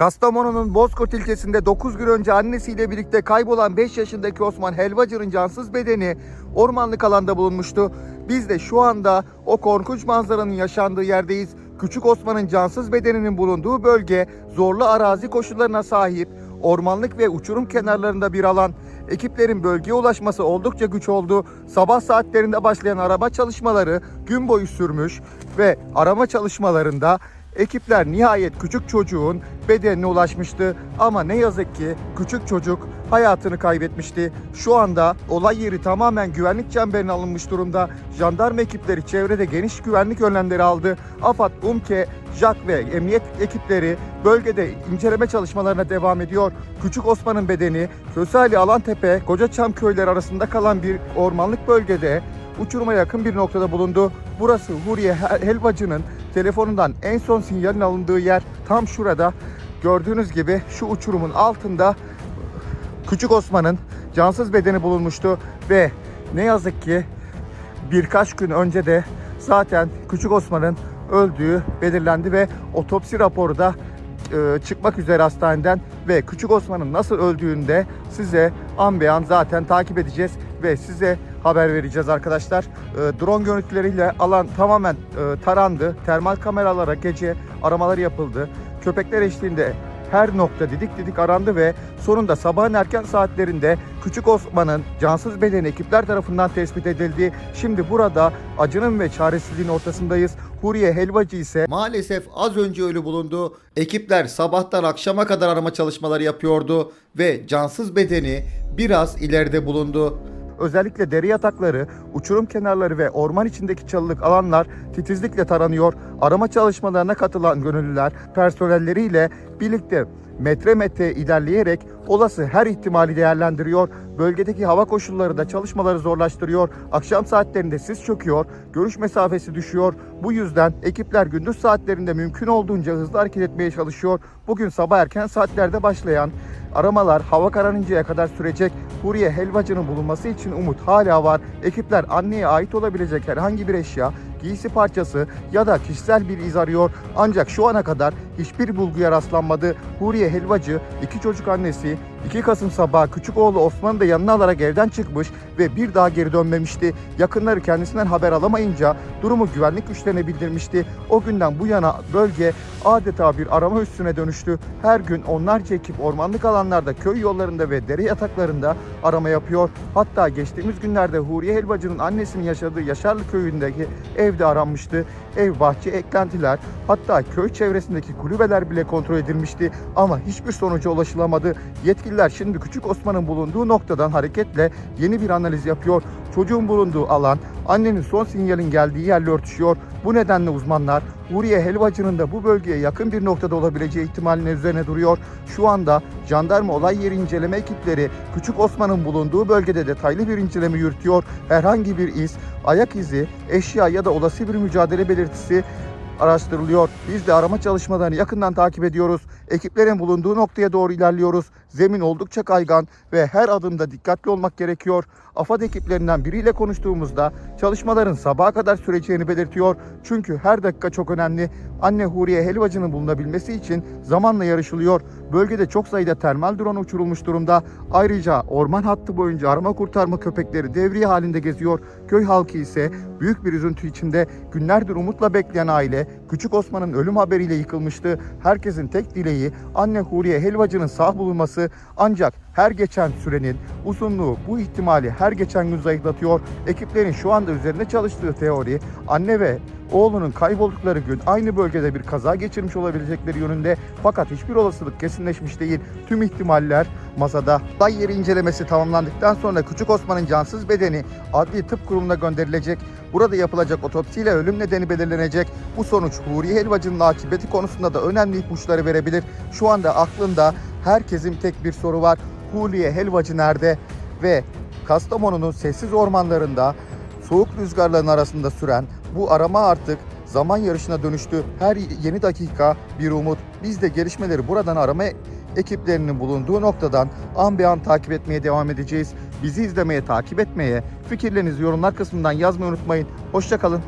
Kastamonu'nun Bozkurt ilçesinde 9 gün önce annesiyle birlikte kaybolan 5 yaşındaki Osman Helvacı'nın cansız bedeni ormanlık alanda bulunmuştu. Biz de şu anda o korkunç manzaranın yaşandığı yerdeyiz. Küçük Osman'ın cansız bedeninin bulunduğu bölge zorlu arazi koşullarına sahip ormanlık ve uçurum kenarlarında bir alan. Ekiplerin bölgeye ulaşması oldukça güç oldu. Sabah saatlerinde başlayan arama çalışmaları gün boyu sürmüş ve arama çalışmalarında ekipler nihayet küçük çocuğun bedenine ulaşmıştı. Ama ne yazık ki küçük çocuk hayatını kaybetmişti. Şu anda olay yeri tamamen güvenlik çemberine alınmış durumda. Jandarma ekipleri çevrede geniş güvenlik önlemleri aldı. AFAD, UMKE, JAK ve emniyet ekipleri bölgede inceleme çalışmalarına devam ediyor. Küçük Osman'ın bedeni Kösali Alantepe, Kocaçam köyleri arasında kalan bir ormanlık bölgede uçuruma yakın bir noktada bulundu. Burası Huriye Hel- Helvacı'nın telefonundan en son sinyalin alındığı yer tam şurada. Gördüğünüz gibi şu uçurumun altında Küçük Osman'ın cansız bedeni bulunmuştu ve ne yazık ki birkaç gün önce de zaten Küçük Osman'ın öldüğü belirlendi ve otopsi raporu da e, çıkmak üzere hastaneden ve Küçük Osman'ın nasıl öldüğünü de size an be an zaten takip edeceğiz ve size haber vereceğiz arkadaşlar. E, drone görüntüleriyle alan tamamen e, tarandı. Termal kameralara gece aramaları yapıldı. Köpekler eşliğinde her nokta didik didik arandı ve sonunda sabahın erken saatlerinde Küçük Osman'ın cansız bedeni ekipler tarafından tespit edildi. Şimdi burada acının ve çaresizliğin ortasındayız. Huriye Helvacı ise maalesef az önce ölü bulundu. Ekipler sabahtan akşama kadar arama çalışmaları yapıyordu ve cansız bedeni biraz ileride bulundu. Özellikle deri yatakları, uçurum kenarları ve orman içindeki çalılık alanlar titizlikle taranıyor. Arama çalışmalarına katılan gönüllüler personelleriyle birlikte metre metre ilerleyerek olası her ihtimali değerlendiriyor. Bölgedeki hava koşulları da çalışmaları zorlaştırıyor. Akşam saatlerinde sis çöküyor, görüş mesafesi düşüyor. Bu yüzden ekipler gündüz saatlerinde mümkün olduğunca hızlı hareket etmeye çalışıyor. Bugün sabah erken saatlerde başlayan aramalar hava kararıncaya kadar sürecek. Huriye helvacının bulunması için umut hala var. Ekipler anneye ait olabilecek herhangi bir eşya, giysi parçası ya da kişisel bir iz arıyor. Ancak şu ana kadar hiçbir bulguya rastlanmadı. Huriye Helvacı, iki çocuk annesi, 2 Kasım sabahı küçük oğlu Osman'ı da yanına alarak evden çıkmış ve bir daha geri dönmemişti. Yakınları kendisinden haber alamayınca durumu güvenlik güçlerine bildirmişti. O günden bu yana bölge adeta bir arama üssüne dönüştü. Her gün onlarca ekip ormanlık alanlarda, köy yollarında ve dere yataklarında arama yapıyor. Hatta geçtiğimiz günlerde Huriye Helvacı'nın annesinin yaşadığı Yaşarlı köyündeki evde aranmıştı. Ev, bahçe, eklentiler hatta köy çevresindeki kulübeler bile kontrol edilmişti ama hiçbir sonuca ulaşılamadı. Yetkililer şimdi Küçük Osman'ın bulunduğu noktadan hareketle yeni bir analiz yapıyor. Çocuğun bulunduğu alan annenin son sinyalin geldiği yerle örtüşüyor. Bu nedenle uzmanlar Huriye Helvacı'nın da bu bölgeye yakın bir noktada olabileceği ihtimalinin üzerine duruyor. Şu anda jandarma olay yeri inceleme ekipleri Küçük Osman'ın bulunduğu bölgede detaylı bir inceleme yürütüyor. Herhangi bir iz, ayak izi, eşya ya da olası bir mücadele belirtisi araştırılıyor. Biz de arama çalışmalarını yakından takip ediyoruz. Ekiplerin bulunduğu noktaya doğru ilerliyoruz. Zemin oldukça kaygan ve her adımda dikkatli olmak gerekiyor. AFAD ekiplerinden biriyle konuştuğumuzda çalışmaların sabaha kadar süreceğini belirtiyor. Çünkü her dakika çok önemli. Anne Huriye Helvacı'nın bulunabilmesi için zamanla yarışılıyor. Bölgede çok sayıda termal drone uçurulmuş durumda. Ayrıca orman hattı boyunca arama kurtarma köpekleri devriye halinde geziyor. Köy halkı ise büyük bir üzüntü içinde günlerdir umutla bekleyen aile Küçük Osman'ın ölüm haberiyle yıkılmıştı. Herkesin tek dileği anne Huriye Helvacı'nın sağ bulunması ancak her geçen sürenin uzunluğu bu ihtimali her geçen gün zayıflatıyor. Ekiplerin şu anda üzerinde çalıştığı teori anne ve oğlunun kayboldukları gün aynı bölgede bir kaza geçirmiş olabilecekleri yönünde fakat hiçbir olasılık kesinleşmiş değil. Tüm ihtimaller masada. Olay yeri incelemesi tamamlandıktan sonra Küçük Osman'ın cansız bedeni adli tıp kurumuna gönderilecek. Burada yapılacak otopsiyle ölüm nedeni belirlenecek. Bu sonuç Huriye Helvacı'nın akıbeti konusunda da önemli ipuçları verebilir. Şu anda aklında herkesin tek bir soru var. Huriye Helvacı nerede? Ve Kastamonu'nun sessiz ormanlarında soğuk rüzgarların arasında süren bu arama artık zaman yarışına dönüştü. Her yeni dakika bir umut. Biz de gelişmeleri buradan arama ekiplerinin bulunduğu noktadan an be an takip etmeye devam edeceğiz. Bizi izlemeye, takip etmeye, fikirlerinizi yorumlar kısmından yazmayı unutmayın. Hoşçakalın.